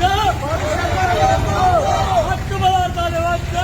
hakkı! Hakkı var adalet hakkı!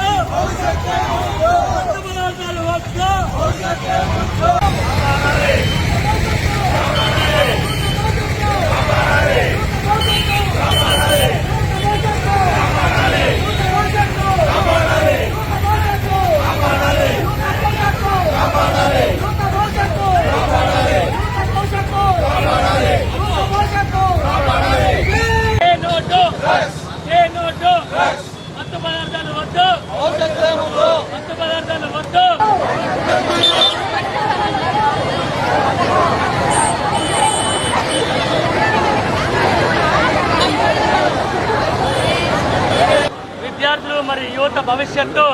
మరి యువత భవిష్యత్తు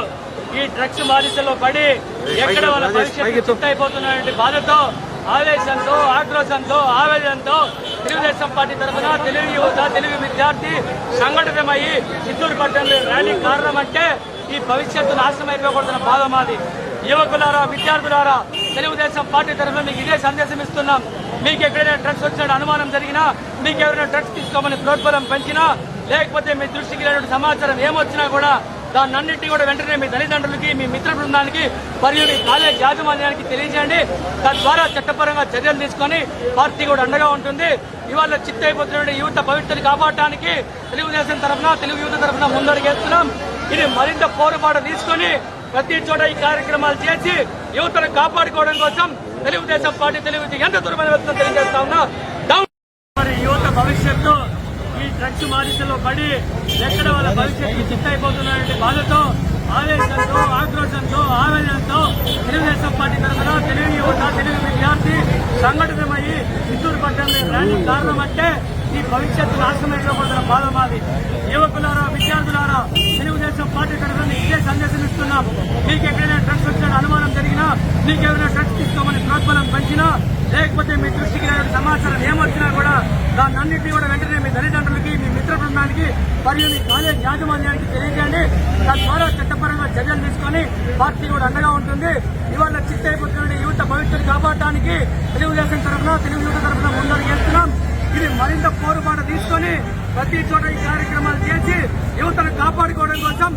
ఈ డ్రగ్స్ బాధితుల్లో పడి ఎక్కడ వాళ్ళ భవిష్యత్తు చిత్తైపోతున్నటువంటి బాధతో ఆవేశంతో ఆక్రోశంతో ఆవేదనతో తెలుగుదేశం పార్టీ తరఫున తెలుగు యువత తెలుగు విద్యార్థి సంఘటితమయ్యి చిత్తూరు పట్టణంలో ర్యాలీ కారణం అంటే ఈ భవిష్యత్తు నాశనం అయిపోకూడదన్న బాధ మాది. యువకులారా విద్యార్థులారా తెలుగుదేశం పార్టీ తరఫున మీకు ఇదే సందేశం ఇస్తున్నాం. మీకు ఎక్కడైనా డ్రగ్స్ వచ్చిన అనుమానం జరిగినా మీకు ఎవరైనా డ్రగ్స్ తీసుకోమని ప్రోత్సాహం పెంచినా లేకపోతే మీ దృష్టికి లేనటువంటి సమాచారం ఏమొచ్చినా కూడా దాన్నన్నింటినీ కూడా వెంటనే మీ తల్లిదండ్రులకి మీ మిత్ర బృందానికి మరియు మీ కాలేజ్ యాజమాన్యానికి తెలియజేయండి. తద్వారా చట్టపరంగా చర్యలు తీసుకొని పార్టీ కూడా అండగా ఉంటుంది. ఇవాళ చిత్తైపోతున్న యువత భవిష్యత్తుని కాపాడటానికి తెలుగుదేశం తరఫున తెలుగు యువత తరఫున ముందడుగేస్తున్నాం. ఇది మరింత పోరుబాటు తీసుకొని ప్రతి చోట ఈ కార్యక్రమాలు చేసి యువతను కాపాడుకోవడం కోసం తెలుగుదేశం పార్టీ తెలుగు ఎంత దూరమైన వ్యక్తులు తెలియజేస్తా ఉన్నా డౌన్ మరి యువత భవిష్యత్తు ఈ డ్రగ్స్ బాధితుల్లో పడి ఎక్కడ వాళ్ళ భవిష్యత్తు చిత్తైపోతున్నటువంటి బాధతో ఆవేశంతో ఆక్రోశంతో ఆవేదనతో తెలుగుదేశం పార్టీ తరఫున తెలుగు యువత తెలుగు విద్యార్థి సంఘటితమయ్యి చిత్తూరు పట్టణంలో ర్యాలీ కారణం అంటే ఈ భవిష్యత్తు నాశనం అయిపోతున్న బాధ మాది. యువకులారా విద్యార్థులారా తెలుగుదేశం పార్టీ తరఫున ఇదే సందేశం ఇస్తున్నాం. మీకు ఎక్కడైనా డ్రగ్స్ వచ్చిన అనుమానం జరిగినా మీకేమైనా డ్రగ్స్ తీసుకోమని ప్రోత్సాహం పెంచినా లేకపోతే మీ దృష్టికి సమాచారం ఏమొచ్చినా కూడా దాన్ని అన్నింటినీ కూడా వెంటనే మీ తల్లిదండ్రులకి మీ మిత్ర బృందానికి మరియు మీ కాలేజ్ యాజమాన్యానికి తెలియజేయండి. తద్వారా చట్టపరంగా చర్యలు తీసుకొని పార్టీ కూడా అండగా ఉంటుంది. ఇవాళ చిత్తైపోతున్న యువత భవిష్యత్తు కాపాడటానికి తెలుగుదేశం తరఫున తెలుగు యువత తరఫున ముందడుగు వెళ్తున్నాం ఇది మరింత పోరుబాటు తీసుకొని ప్రతి చోట ఈ కార్యక్రమాలు చేసి యువతను కాపాడుకోవడం కోసం